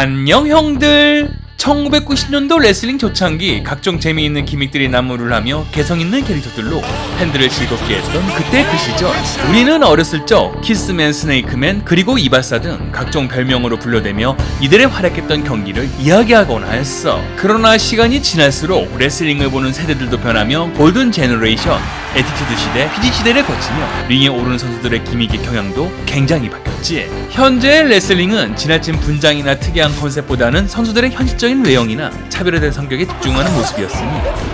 안녕 형들 1990년도 레슬링 초창기 각종 재미있는 기믹들이 난무를 하며 개성있는 캐릭터들로 팬들을 즐겁게 했던 그때 그 시절. 우리는 어렸을 적 키스맨, 스네이크맨 그리고 이발사 등 각종 별명으로 불러대며 이들의 활약했던 경기를 이야기하거나 했어. 그러나 시간이 지날수록 레슬링을 보는 세대들도 변하며 골든 제너레이션, 에티튜드 시대, 피지 시대를 거치며 링에 오르는 선수들의 기믹의 경향도 굉장히 바뀌었지. 현재의 레슬링은 지나친 분장이나 특이한 컨셉보다는 선수들의 현실적인 외형이나 차별화된 성격에 집중하는 모습이었으니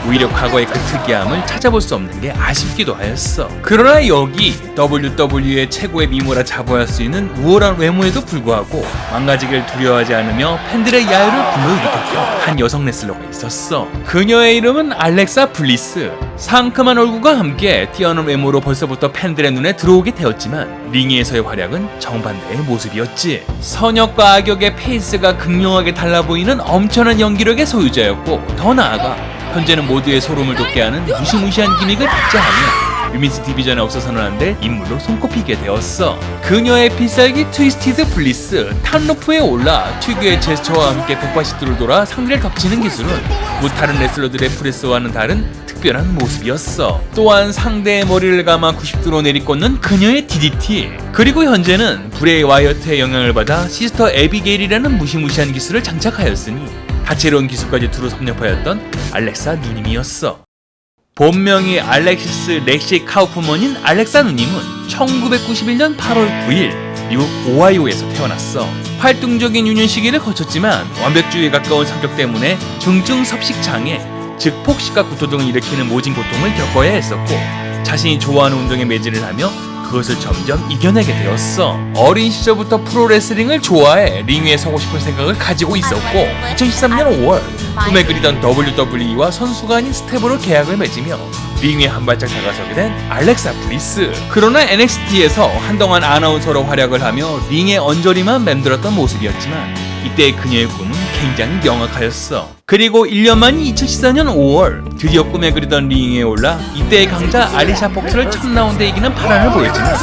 오히려 과거의 그 특이함을 찾아볼 수 없는 게 아쉽기도 하였어. 그러나 여기 WWE의 최고의 미모라 자부할 수 있는 우월한 외모에도 불구하고 망가지길 두려워하지 않으며 팬들의 야유를 불러일으켰던 한 여성 레슬러가 있었어. 그녀의 이름은 알렉사 블리스. 상큼한 얼굴과 함께 뛰어난 외모로 벌써부터 팬들의 눈에 들어오게 되었지만 링에서의 활약은 정반대의 모습이었지. 선역과 악역의 페이스가 극명하게 달라 보이는 엄청난 연기력의 소유자였고 더 나아가 현재는 모두의 소름을 돋게 하는 무시무시한 기믹을 박자하며 유미스 디비전에 없어서는 안 될 인물로 손꼽히게 되었어. 그녀의 필살기 트위스티드 블리스, 탄로프에 올라 특유의 제스처와 함께 180도를 돌아 상대를 덮치는 기술은 뭐 다른 레슬러들의 프레스와는 다른 특별한 모습이었어. 또한 상대의 머리를 감아 90도로 내리꽂는 그녀의 DDT. 그리고 현재는 브레이 와이어트의 영향을 받아 시스터 에비게일이라는 무시무시한 기술을 장착하였으니 다채로운 기술까지 두루 섭렵하였던 알렉사 누님이었어. 본명이 알렉시스 렉시 카우프먼인 알렉사 누님은 1991년 8월 9일 미국 오하이오에서 태어났어. 활동적인 유년 시기를 거쳤지만 완벽주의에 가까운 성격 때문에 중증 섭식 장애, 즉 폭식과 구토 등을 일으키는 모진 고통을 겪어야 했었고 자신이 좋아하는 운동에 매진을 하며 그것을 점점 이겨내게 되었어. 어린 시절부터 프로레슬링을 좋아해 링 위에 서고 싶은 생각을 가지고 있었고 2013년 5월 꿈에 그리던 WWE와 선수가 아닌 스텝으로 계약을 맺으며 링 위에 한 발짝 다가서게 된 알렉사 브리스. 그러나 NXT에서 한동안 아나운서로 활약을 하며 링에 언저리만 맴돌았던 모습이었지만 이때의 그녀의 꿈은 굉장히 명확하였어. 그리고 1년 만인 2014년 5월 드디어 꿈에 그리던 링에 올라 이때의 강자 아리샤 폭스를 첫 라운드에 이기는 파란을 보였지만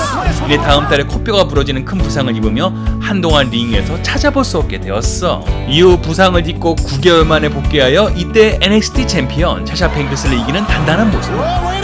이내 다음 달에 코뼈가 부러지는 큰 부상을 입으며 한동안 링에서 찾아볼 수 없게 되었어. 이후 부상을 딛고 9개월 만에 복귀하여 이때 NXT 챔피언 샤샤 뱅크스를 이기는 단단한 모습.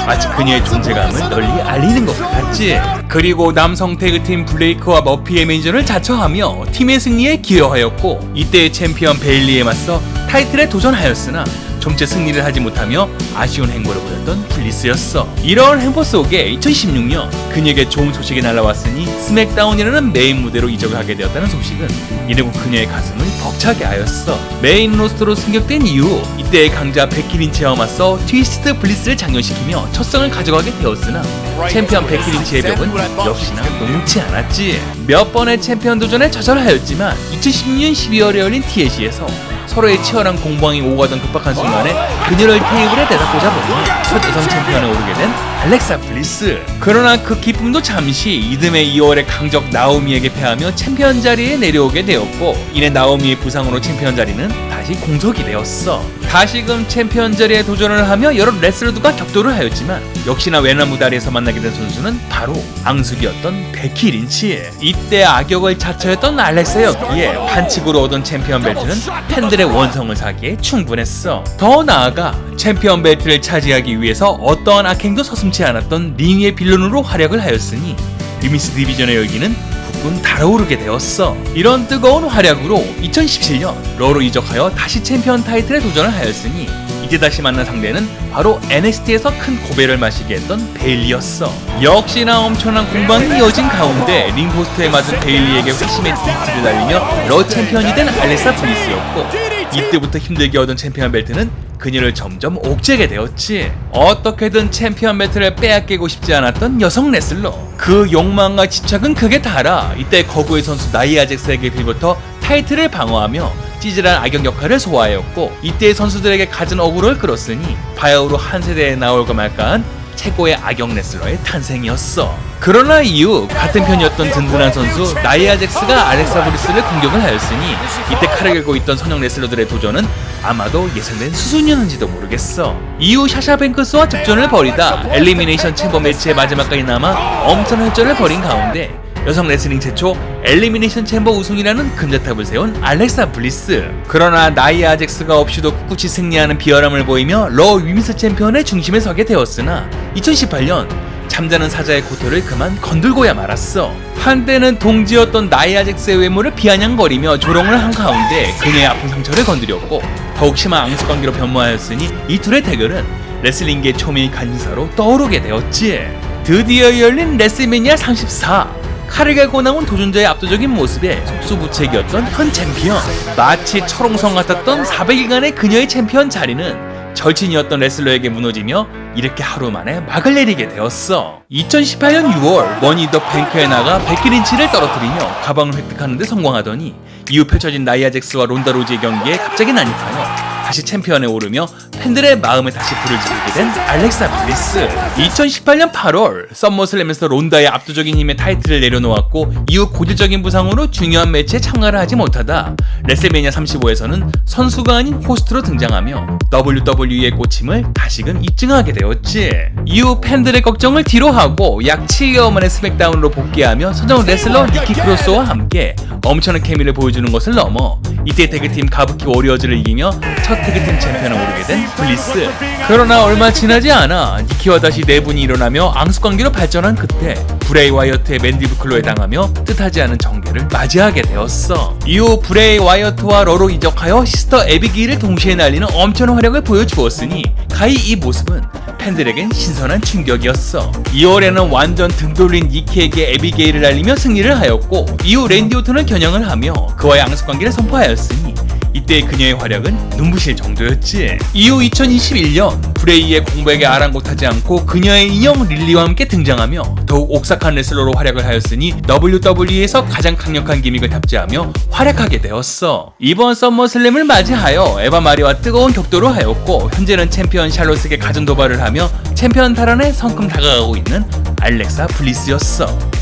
마치 그녀의 존재감을 널리 알리는 것 같았지. 그리고 남성 태그팀 블레이크와 머피의 매니저를 자처하며 팀의 승리에 기여하였고 이때의 챔피언 베일리에 맞서 타이틀에 도전하였으나 좀째 승리를 하지 못하며 아쉬운 행보를 보였던 블리스였어. 이런 행보 속에 2016년 그녀에게 좋은 소식이 날라왔으니 스맥다운이라는 메인 무대로 이적을 하게 되었다는 소식은 이르고 그녀의 가슴을 벅차게 하였어. 메인 로스터로 승격된 이후 이때의 강자 베키린치와 맞서 트위스트 블리스를 장렬시키며 첫 승을 가져가게 되었으나 챔피언 베키린치의 벽은 역시나 녹록지 않았지. 몇 번의 챔피언 도전에 좌절하였지만 2016년 12월에 열린 TLC에서 서로의 치열한 공방이 오가던 급박한 순간에 그녀를 테이블에 대닫고자 보니 첫 여성 챔피언에 오르게 된 알렉사 블리스. 그러나 그 기쁨도 잠시 이듬해 2월에 강적 나오미에게 패하며 챔피언 자리에 내려오게 되었고 이내 나오미의 부상으로 챔피언 자리는 다시 공석이 되었어. 다시금 챔피언 자리에 도전을 하며 여러 레슬러들과 격돌을 하였지만 역시나 외나무 다리에서 만나게 된 선수는 바로 앙숙이었던 베키 린치. 이때 악역을 자처했던 알렉사였기에 반칙으로 얻은 챔피언 벨트는 팬들의 원성을 사기에 충분했어. 더 나아가 챔피언 벨트를 차지하기 위해서 어떠한 악행도 서슴 지 않았던 링 위의 빌런으로 활약을 하였으니 리미스 디비전의 열기는 북군 달아오르게 되었어. 이런 뜨거운 활약으로 2017년 러로 이적하여 다시 챔피언 타이틀에 도전을 하였으니 이제 다시 만난 상대는 바로 NXT에서 큰 고배를 마시게 했던 베일리였어. 역시나 엄청난 공방이 이어진 가운데 링포스트에 맞은 베일리에게 회심의 디트를 날리며 러 챔피언이 된 알레사 블리스였고 이때부터 힘들게 얻은 챔피언 벨트는 그녀를 점점 옥죄게 되었지. 어떻게든 챔피언 벨트를 빼앗기고 싶지 않았던 여성 레슬러. 그 욕망과 집착은 극에 달아 이때 거구의 선수 나이아 잭스에게 빌부터 타이틀을 방어하며 찌질한 악역 역할을 소화하였고 이때의 선수들에게 갖은 억울을 끌었으니 바야흐로 한 세대에 나올까 말까한 최고의 악역 레슬러의 탄생이었어. 그러나 이후 같은 편이었던 든든한 선수 나이아 잭스가 알렉사 브리스를 공격을 하였으니 이때 칼을 들고 있던 선형 레슬러들의 도전은 아마도 예상된 수순이었는지도 모르겠어. 이후 샤샤 뱅크스와 접전을 벌이다 엘리미네이션 챔버 매치의 마지막까지 남아 엄청난 혈전을 벌인 가운데 여성 레슬링 최초 엘리미네이션 챔버 우승이라는 금자탑을 세운 알렉사 블리스. 그러나 나이아 잭스가 없이도 꿋꿋이 승리하는 비열함을 보이며 러 위미스 챔피언의 중심에 서게 되었으나 2018년 잠자는 사자의 고토를 그만 건들고야 말았어. 한때는 동지였던 나이아 잭스의 외모를 비아냥거리며 조롱을 한 가운데 그녀의 아픈 상처를 건드렸고 더욱 심한 앙수 관계로 변모하였으니 이 둘의 대결은 레슬링계 초미의 간사로 떠오르게 되었지. 드디어 열린 레슬매니아 34. 칼을 갈고 나온 도전자의 압도적인 모습에 속수무책이었던 현 챔피언. 마치 철옹성 같았던 400일간의 그녀의 챔피언 자리는 절친이었던 레슬러에게 무너지며 이렇게 하루 만에 막을 내리게 되었어. 2018년 6월 머니 더 뱅크에 나가 베키린치를 떨어뜨리며 가방을 획득하는 데 성공하더니 이후 펼쳐진 나이아 잭스와 론다 로지의 경기에 갑자기 난입하여 다시 챔피언에 오르며 팬들의 마음에 다시 불을 지르게 된 알렉사 블리스. 2018년 8월 썸머슬램에서 론다의 압도적인 힘의 타이틀을 내려놓았고 이후 고질적인 부상으로 중요한 매치에 참가를 하지 못하다 레슬매니아 35에서는 선수가 아닌 호스트로 등장하며 WWE의 꽂힘을 다시금 입증하게 되었지. 이후 팬들의 걱정을 뒤로하고 약 7개월 만에 스맥다운으로 복귀하며 선정 레슬러 니키 크로스와 함께 엄청난 케미를 보여주는 것을 넘어 이때 태그팀 가부키 워리어즈를 이기며 첫 태그팀 챔피언에 오르게 된 블리스. 그러나 얼마 지나지 않아 니키와 다시 내분이 일어나며 앙숙 관계로 발전한 그때 브레이 와이어트의 맨디브 클로에 당하며 뜻하지 않은 전개를 맞이하게 되었어. 이후 브레이 와이어트와 러로 이적하여 시스터 에비게일을 동시에 날리는 엄청난 활약을 보여주었으니 가히 이 모습은 팬들에겐 신선한 충격이었어. 2월에는 완전 등 돌린 니키에게 에비게일을 날리며 승리를 하였고 이후 랜디 오튼을 겨냥을 하며 그와의 앙숙관계를 선포하였으니 이때 그녀의 활약은 눈부실 정도였지. 이후 2021년 브레이의 공백에 아랑곳하지 않고 그녀의 인형 릴리와 함께 등장하며 더욱 옥삭한 레슬러로 활약을 하였으니 WWE에서 가장 강력한 기믹을 탑재하며 활약하게 되었어. 이번 썸머슬램을 맞이하여 에바 마리와 뜨거운 격돌을 하였고 현재는 챔피언 샬롯에게 가전 도발을 하며 챔피언 탈환에 성큼 다가가고 있는 알렉사 블리스였어.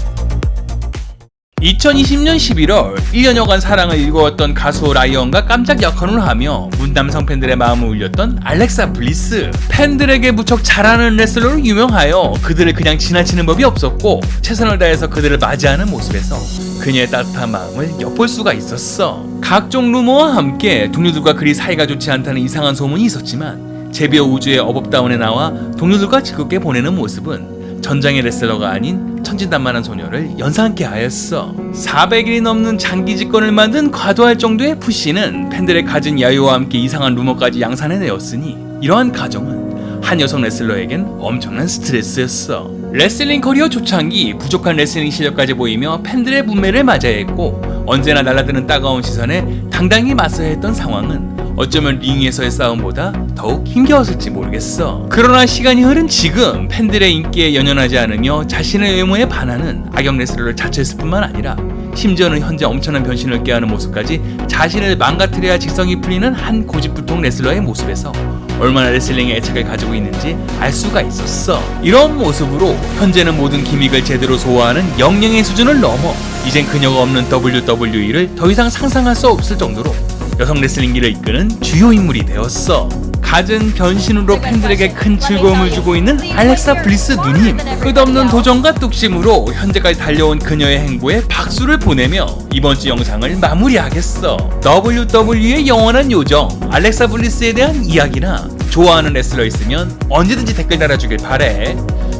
2020년 11월 1년여간 사랑을 일궈왔던 가수 라이언과 깜짝 역할을 하며 문남성 팬들의 마음을 울렸던 알렉사 블리스. 팬들에게 무척 잘하는 레슬러로 유명하여 그들을 그냥 지나치는 법이 없었고 최선을 다해서 그들을 맞이하는 모습에서 그녀의 따뜻한 마음을 엿볼 수가 있었어. 각종 루머와 함께 동료들과 그리 사이가 좋지 않다는 이상한 소문이 있었지만 제비어 우주의 어법다운에 나와 동료들과 즐겁게 보내는 모습은 전장의 레슬러가 아닌 천진난만한 소녀를 연상케 하였어. 400일이 넘는 장기 집권을 만든 과도할 정도의 푸시는 팬들의 가진 야유와 함께 이상한 루머까지 양산해내었으니 이러한 가정은 한 여성 레슬러에겐 엄청난 스트레스였어. 레슬링 커리어 초창기 부족한 레슬링 실력까지 보이며 팬들의 문매를 맞아야 했고 언제나 날아드는 따가운 시선에 당당히 맞서야 했던 상황은 어쩌면 링에서의 싸움보다 더욱 힘겨웠을지 모르겠어. 그러나 시간이 흐른 지금 팬들의 인기에 연연하지 않으며 자신의 외모에 반하는 악역 레슬러를 자처했을 뿐만 아니라 심지어는 현재 엄청난 변신을 깨하는 모습까지 자신을 망가뜨려야 직성이 풀리는 한 고집불통 레슬러의 모습에서 얼마나 레슬링에 애착을 가지고 있는지 알 수가 있었어. 이런 모습으로 현재는 모든 기믹을 제대로 소화하는 영영의 수준을 넘어 이젠 그녀가 없는 WWE를 더 이상 상상할 수 없을 정도로 여성 레슬링기를 이끄는 주요 인물이 되었어. 갖은 변신으로 팬들에게 큰 즐거움을 주고 있는 알렉사 블리스 누님 끝없는 도전과 뚝심으로 현재까지 달려온 그녀의 행보에 박수를 보내며 이번 주 영상을 마무리하겠어. WWE의 영원한 요정 알렉사 블리스에 대한 이야기나 좋아하는 레슬러 있으면 언제든지 댓글 달아주길 바래.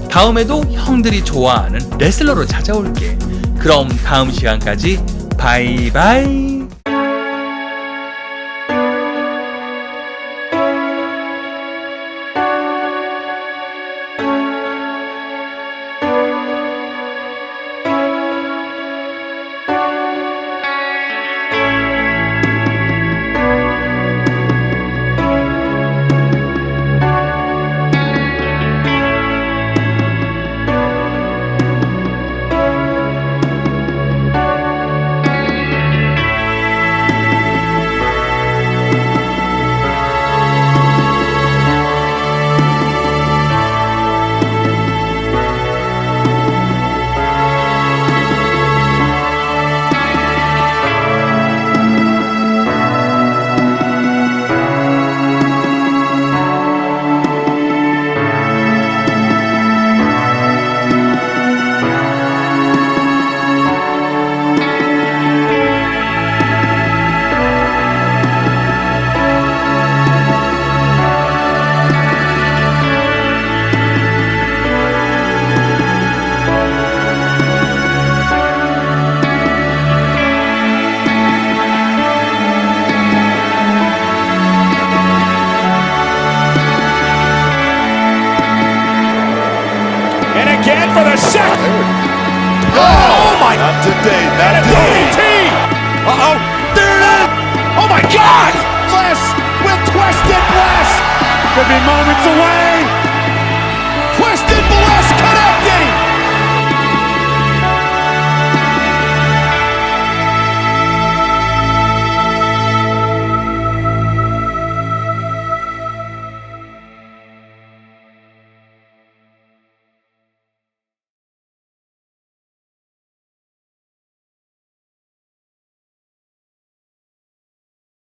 다음에도 형들이 좋아하는 레슬러로 찾아올게. 그럼 다음 시간까지 바이바이 for the second. Oh, oh my. Not today. Not today. Uh-oh. There it is. Oh my God. Bliss with twisted bliss. Could be moments away.